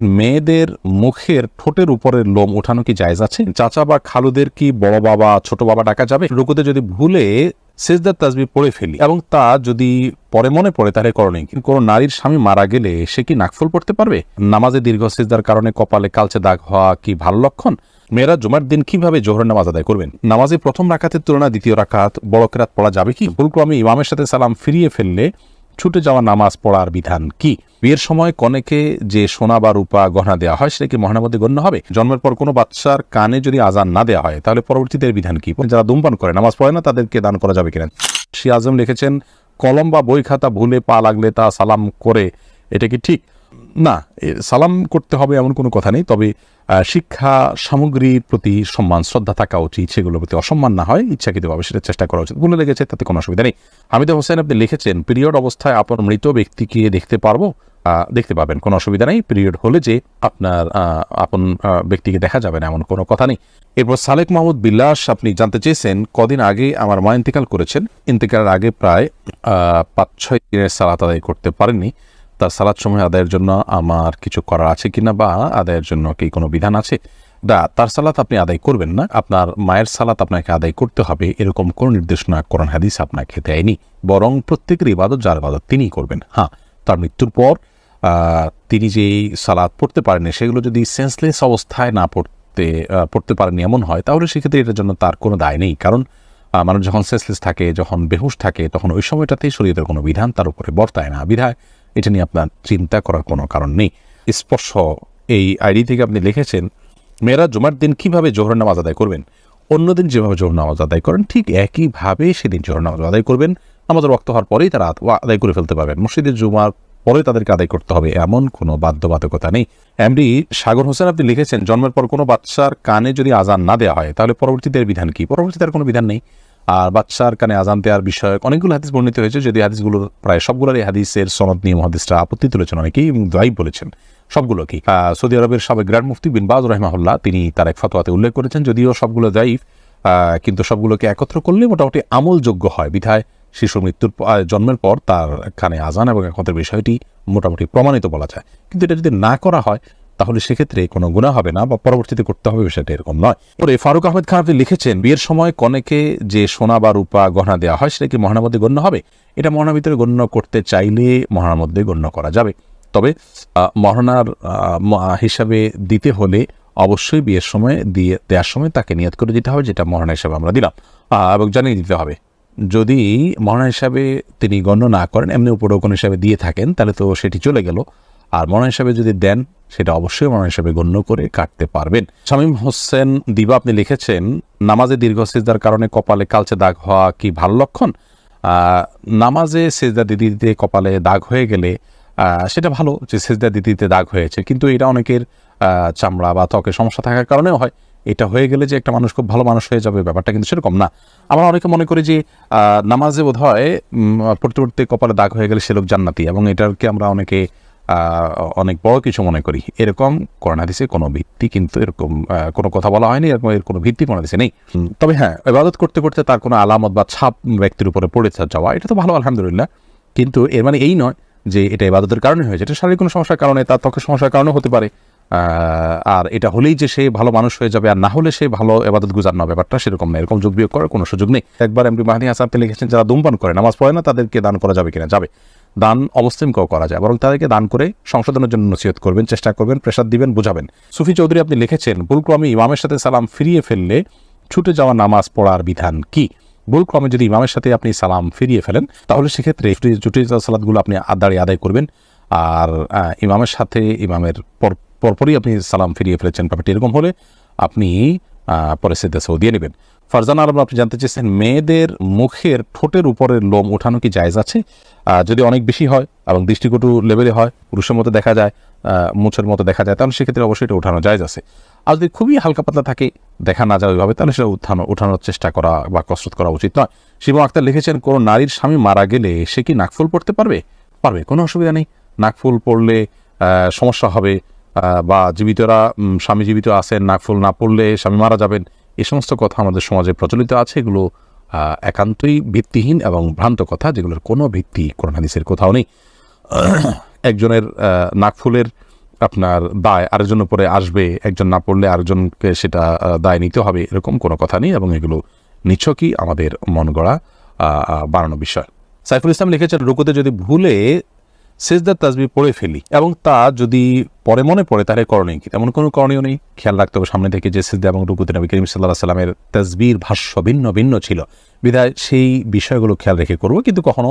মেয়েদের মুখের ঠোঁটের উপরের লোম ওঠানো কি জায়েজ আছে? চাচা বা খালুদের কি বড় বাবা, ছোট বাবা ডাকা যাবে? রুকুতে যদি ভুলে সেজদার তাজবি পড়ে ফেলি এবং তা যদি পরে মনে পড়ে, তাহলে করণীয় কিন্তু কোনো নারীর স্বামী মারা গেলে সে কি নাকফুল পড়তে পারবে? নামাজে দীর্ঘ সেজদার কারণে কপালে কালচে দাগ হওয়া কি ভালো লক্ষণ? মেয়েরা জুমার দিন কীভাবে জোহরের নামাজ আদায় করবেন? নামাজে প্রথম রাখাতের তুলনায় দ্বিতীয় রাকাত বড় কেরাত পড়া যাবে কি? ভুলক্রমে ইমামের সাথে সালাম ফিরিয়ে ফেললে ছুটে যাওয়া নামাজ পড়ার বিধান কি? বিয়ের সময় কনেকে যে সোনা বা রূপা গহনা দেওয়া হয়, সেটা কি মহানামতে গণ্য হবে? জন্মের পর কোনো বাচ্চার কানে যদি আজান না দেওয়া হয়, তাহলে পরবর্তীতে বিধান কি? যারা ধূমপান করে, নামাজ পড়ে না, তাদেরকে দান করা যাবে কিনা? শ্রী আজম লিখেছেন, কলম বা বই খাতা ভুলে পা লাগলে তা সালাম করে, এটা কি ঠিক? না সালাম করতে হবে এমন কোনো কথা নেই, তবে শিক্ষা সামগ্রীর প্রতি সম্মান, শ্রদ্ধা থাকা উচিত, সেগুলোর প্রতি অসম্মান না হয়, ইচ্ছাকৃতভাবে সেটা চেষ্টা করা উচিত। ভুলে লেগেছে, তাতে কোনো অসুবিধা নেই। হামিদা হোসেন, আপনি লিখেছেন, পিরিয়ড অবস্থায় আপনার মৃত ব্যক্তিকে দেখতে পারব? দেখতে পাবেন, কোনো অসুবিধা নেই। পিরিয়ড হলে যে আপনার আপন ব্যক্তিকে দেখা যাবে না, এমন কোনো কথা নেই। এরপর সালেক মাহমুদ বিল্লাস আপনি জানতে চেয়েছেন, কদিন আগে আমার মা ইন্তেকাল করেছেন। ইন্তেকালের আগে প্রায় পাঁচ ছয় দিনের সালাত আদায় করতে পারেননি। তার সালাদ সময় আদায়ের জন্য আমার কিছু করার আছে কিনা বা আদায়ের জন্য কি কোনো বিধান আছে? দা, তার সালাত আপনি আদায় করবেন না। আপনার মায়ের সালাত আপনাকে আদায় করতে হবে। এরকম কোনো নির্দেশনা কোরআন হাদিস আপনাকে দেয়নি। বরং প্রত্যেকের ইবাদত যার ইবাদত তিনিই করবেন। হ্যাঁ তার মৃত্যুর পর তিনি যে সালাদ পড়তে পারেননি, সেগুলো যদি সেন্সলেস অবস্থায় না পড়তে পড়তে পারেননি এমন হয়, তাহলে সেক্ষেত্রে এটার জন্য তার কোনো দায় নেই। কারণ মানুষ যখন সেন্সলেস থাকে, যখন বেহুশ থাকে, তখন ওই সময়টাতেই শরীরের কোনো বিধান তার উপরে বর্তায় না। বিধায় এটা নিয়ে আপনার চিন্তা করার কোনো কারণ নেই। স্পর্শ, এই আইডি থেকে আপনি লিখেছেন, মেয়েরা জুমার দিন কীভাবে জোহর নামাজ আদায় করবেন? অন্যদিন যেভাবে জোহর নামাজ আদায় করেন, ঠিক একইভাবে সেদিন জোহর নামাজ আদায় করবেন। আমাদের রক্ত হওয়ার পরেই তারা আদায় করে ফেলতে পারবেন। মসজিদের জুমার পরে তাদেরকে আদায় করতে হবে, এমন কোনো বাধ্যবাধকতা নেই। এমডি সাগর হোসেন, আপনি লিখেছেন, জন্মের পর কোনো বাচ্চার কানে যদি আজান না দেওয়া হয়, তাহলে পরবর্তীতে বিধান কি? পরবর্তীতে আর কোনো বিধান নেই। আর বাচ্চার কানে আজান দেওয়ার বিষয়ে অনেকগুলো হাদিস বর্ণিত হয়েছে যদি হাদিসগুলোর প্রায় সবগুলোর এই হাদিসের সনদ নিয়ে মহাদিসরা আপত্তি তুলেছেন অনেকেই দায়ী বলেছেন সবগুলো কি সৌদি আরবের সাবেক গ্র্যান্ড মুফতি বিন বাজ রহমাহুল্লাহ তিনি তার এক ফতোয়াতে উল্লেখ করেছেন যদিও সবগুলো আহ, কিন্তু সবগুলোকে একত্র করলে মোটামুটি আমলযোগ্য হয়। বিধায় শিশু মৃত্যুর জন্মের পর তার কানে আজান এবং একত্রের বিষয়টি মোটামুটি প্রমাণিত বলা যায়। কিন্তু এটা যদি না করা হয় তাহলে সেক্ষেত্রে কোনো গুণা হবে না বা পরবর্তীতে করতে হবে বিষয়টা এরকম নয়। পরে ফারুক আহমেদ খান আপনি লিখেছেন, বিয়ের সময় কনেকে যে সোনা বা রূপা গহনা দেওয়া হয় সেটা কি মহানার মধ্যে গণ্য হবে? এটা মহানার ভিতরে গণ্য করতে চাইলে মহানার মধ্যে গণ্য করা যাবে। তবে মহানার হিসাবে দিতে হলে অবশ্যই বিয়ের সময় দিয়ে, দেওয়ার সময় তাকে নিয়ত করে দিতে হবে, যেটা মহানা হিসাবে আমরা দিলাম। এবং জানিয়ে দিতে হবে, যদি মহানা হিসাবে তিনি গণ্য না করেন, এমনি উপরোকন হিসাবে দিয়ে থাকেন, তাহলে তো সেটি চলে গেল। আর মনা হিসাবে যদি দেন, সেটা অবশ্যই মনা হিসাবে গণ্য করে কাটতে পারবেন। শামীম হোসেন দিবা, আপনি লিখেছেন, নামাজে দীর্ঘ সেজদার কারণে কপালে কালচে দাগ হওয়া কি ভালো লক্ষণ? নামাজে সেজদা দিতে দিতে কপালে দাগ হয়ে গেলে সেটা ভালো যে সেজদা দিতে দিতে দাগ হয়েছে, কিন্তু এটা অনেকের চামড়া বা ত্বকের সমস্যা থাকার কারণেও হয়। এটা হয়ে গেলে যে একটা মানুষ খুব ভালো মানুষ হয়ে যাবে, ব্যাপারটা কিন্তু সেরকম না। আমরা অনেকে মনে করি যে নামাজে বোধ হয় পড়তে পড়তে কপালে দাগ হয়ে গেলে সে লোক জান্নাতি, এবং এটাকে আমরা অনেকে অনেক বড় কিছু মনে করি। এরকম করোনা হাদিসে কোনো ভিত্তি কিন্তু এরকম কোনো কথা বলা হয়নি, এরকম, এর কোনো ভিত্তি কোনো হাদিসে নেই তবে হ্যাঁ ইবাদত করতে করতে তার কোনো আলামত বা ছাপ ব্যক্তির উপরে পড়ে যাওয়া, এটা তো ভালো, আলহামদুলিল্লাহ। কিন্তু এর মানে এই নয় যে এটা ইবাদতের কারণে হয়েছে, এটা শারীরিক কোনো সমস্যার কারণে, তার ত্বকের সমস্যার কারণেও হতে পারে। আর এটা হলেই যে সে ভালো মানুষ হয়ে যাবে আর না হলে সে ভালো এবাদত গুজার না, ব্যাপারটা সেরকম না, এরকম যোগ বিয়োগ করার কোনো সুযোগ নেই। একবার এমডি মাহাদি হাসান লিখেছেন, যারা ধূমপান করে, নামাজ পড়ে না, তাদেরকে দান করা যাবে কিনা? যাবে। দান অবস্থানকেও করা যায়, বরং তাদেরকে দান করে সংশোধনের জন্য নসিহত করবেন, চেষ্টা করবেন প্রেসার দিবেন, বুঝাবেন। সুফি চৌধুরী আপনি লিখেছেন, ভুলক্রমে ইমামের সাথে সালাম ফিরিয়ে ফেললে ছুটে যাওয়া নামাজ পড়ার বিধান কি? ভুলক্রমে যদি ইমামের সাথে আপনি সালাম ফিরিয়ে ফেলেন, তাহলে সেক্ষেত্রে ছুটে যাওয়া সালাদগুলো আপনি আদাড়ি আদায় করবেন। আর ইমামের সাথে ইমামের পর, পরপরই আপনি সালাম ফিরিয়ে ফেলেছেন। ব্যাপারটি এরকম হলে আপনি পরে সেদা সৌ নেবেন। ফারজানা আলম, আপনি জানতে চেয়েছেন, মেয়েদের মুখের ঠোঁটের উপরের লোম ওঠানো কি জায়েজ আছে? যদি অনেক বেশি হয় এবং দৃষ্টিকটু লেভেলে হয়, পুরুষের মতো দেখা যায় মুছের মতো দেখা যায়, তাহলে সেক্ষেত্রে অবশ্যই এটা ওঠানো জায়েজ আছে। আর যদি খুবই হালকা পাতলা থাকে, দেখা না যায় ওইভাবে, তাহলে সেটা উত্থানো, ওঠানোর চেষ্টা করা বা কসরত করা উচিত নয়। শিবম আক্তার লিখেছেন, কোনো নারীর স্বামী মারা গেলে সে কি নাকফুল পড়তে পারবে? পারবে, কোনো অসুবিধা নেই। নাকফুল পড়লে সমস্যা হবে বা জীবিতরা স্বামী জীবিত আছেন নাকফুল না পড়লে স্বামী মারা যাবেন, এ সমস্ত কথা আমাদের সমাজে প্রচলিত আছে। এগুলো একান্তই ভিত্তিহীন এবং ভ্রান্ত কথা, যেগুলোর কোনো ভিত্তি কোরআন হাদিসের কোথাও নেই। একজনের নাকফুলের আপনার দায় আরেকজন উপরে আসবে, একজন না পড়লে আরেকজনকে সেটা দায় নিতে হবে, এরকম কোনো কথা নেই এবং এগুলো নিছকই আমাদের মন গড়া বানানো বিষয়। সাইফুল ইসলাম লিখেছেন, রুকুতে যদি ভুলে সেজদার তাজবি পড়ে ফেলি এবং তা যদি পরে মনে পড়ে, তাহলে করণীয় কি? তেমন কোনো করণীয় নেই। খেয়াল রাখতে হবে সামনে থেকে যে সিজদা এবং রুকুতে নবী করিম সাল্লাহ সাল্লামের তাজবির ভাষ্য ভিন্ন ভিন্ন ছিল। বিধায় সেই বিষয়গুলো খেয়াল রেখে করব, কিন্তু কখনো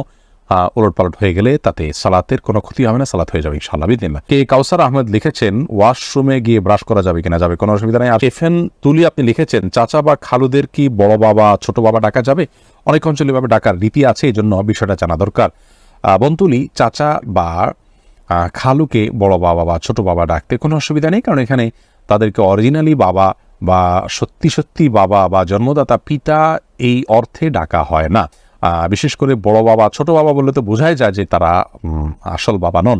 উলট পালট হয়ে গেলে তাতে সালাতের কোনো ক্ষতি হবে না, সালাত হয়ে যাবে ইনশাল্লাহ বিদিন কে কাউসার আহমেদ লিখেছেন, ওয়াশরুমে গিয়ে ব্রাশ করা যাবে কিনা যাবে, কোনো অসুবিধা নেই। এফএন তুলি আপনি লিখেছেন, চাচা বা খালুদের কি বড় বাবা, ছোট বাবা ডাকা যাবে? অনেক অঞ্চলে এভাবে ডাকার রীতি আছে এই জন্য বিষয়টা জানা দরকার। বন্তুলি, চাচা, বা খালুকে বড় বাবা বা ছোট বাবা ডাকতে কোনো অসুবিধা নেই, কারণ এখানে তাদেরকে অরিজিনালি বাবা বা সত্যি সত্যি বাবা বা জন্মদাতা পিতা এই অর্থে ডাকা হয় না। বিশেষ করে বড় বাবা, ছোট বাবা বললে তো বোঝাই যায় যে তারা আসল বাবা নন।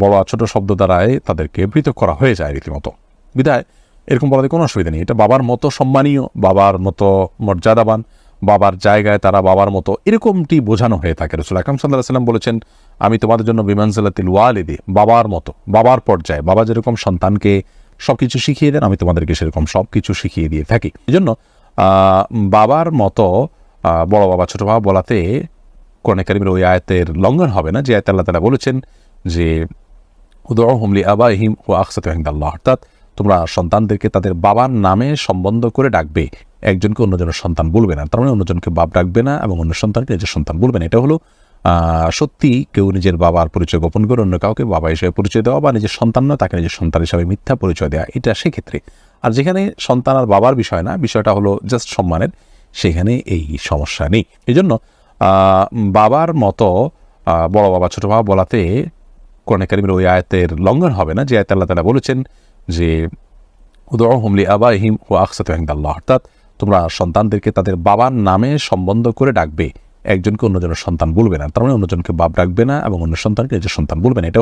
বড় ছোট শব্দ দ্বারাই তাদেরকে পৃথক করা হয়ে যায় রীতিমতো। বিদায়, এরকম বলাতে কোনো অসুবিধা নেই। এটা বাবার মতো সম্মানীয়, বাবার মতো মর্যাদাবান বাবার জায়গায় তারা বাবার মতো এরকমটি বোঝানো হয়ে থাকে। রসুল আকরম সাল্লাহ সাল্লাম বলেছেন, আমি তোমাদের জন্য বিমানসালাতিল ওয়ালিদি, বাবার মতো, বাবার পর্যায়ে, বাবা যেরকম সন্তানকে সব কিছু শিখিয়ে দেন, আমি তোমাদেরকে সেরকম সব কিছু শিখিয়ে দিয়ে থাকি। এই জন্য বাবার মতো বড় বাবা, ছোট বাবা বলাতে কোরআন কারিমের ওই আয়াতের লঙ্ঘন হবে না, যে আয়াত আল্লাহ তালা বলেছেন যে উদয় হুমলি আবা হিম ও আকসাত আল্লাহ অর্থাৎ তোমরা সন্তানদেরকে তাদের বাবার নামে সম্বন্ধ করে ডাকবে। একজনকে অন্যজনের সন্তান বলবে না। তার মানে অন্যজনকে বাপ ডাকবে না এবং অন্য সন্তানকে নিজের সন্তান বলবে না। এটা হলো সত্যি কেউ নিজের বাবার পরিচয় গোপন করে অন্য কাউকে বাবা হিসেবে পরিচয় দেওয়া বা নিজের সন্তান নয়, তাকে নিজের সন্তান হিসাবে মিথ্যা পরিচয় দেওয়া। এটা সেক্ষেত্রে। আর যেখানে সন্তান আর বাবার বিষয় না, বিষয়টা হলো জাস্ট সম্মানের, সেখানে এই সমস্যা নেই। এই জন্য বাবার মতো বড় বাবা, ছোট বাবা বলাতে কোরআন কারিমের ওই আয়াতের লঙ্ঘন হবে না। যে আয়াত আল্লাহ তালা বলেছেন যে উদয় হুমলি আবা হিম ও আকসাত অর্থাৎ তোমরা সন্তানদেরকে তাদের বাবার নামে সম্বন্ধ করে ডাকবে। একজনকে অন্যজনের সন্তান বলবে না। তার মানে অন্যজনকে বাপ ডাকবে না এবং অন্য সন্তানকে নিজের সন্তান বলবে না এটা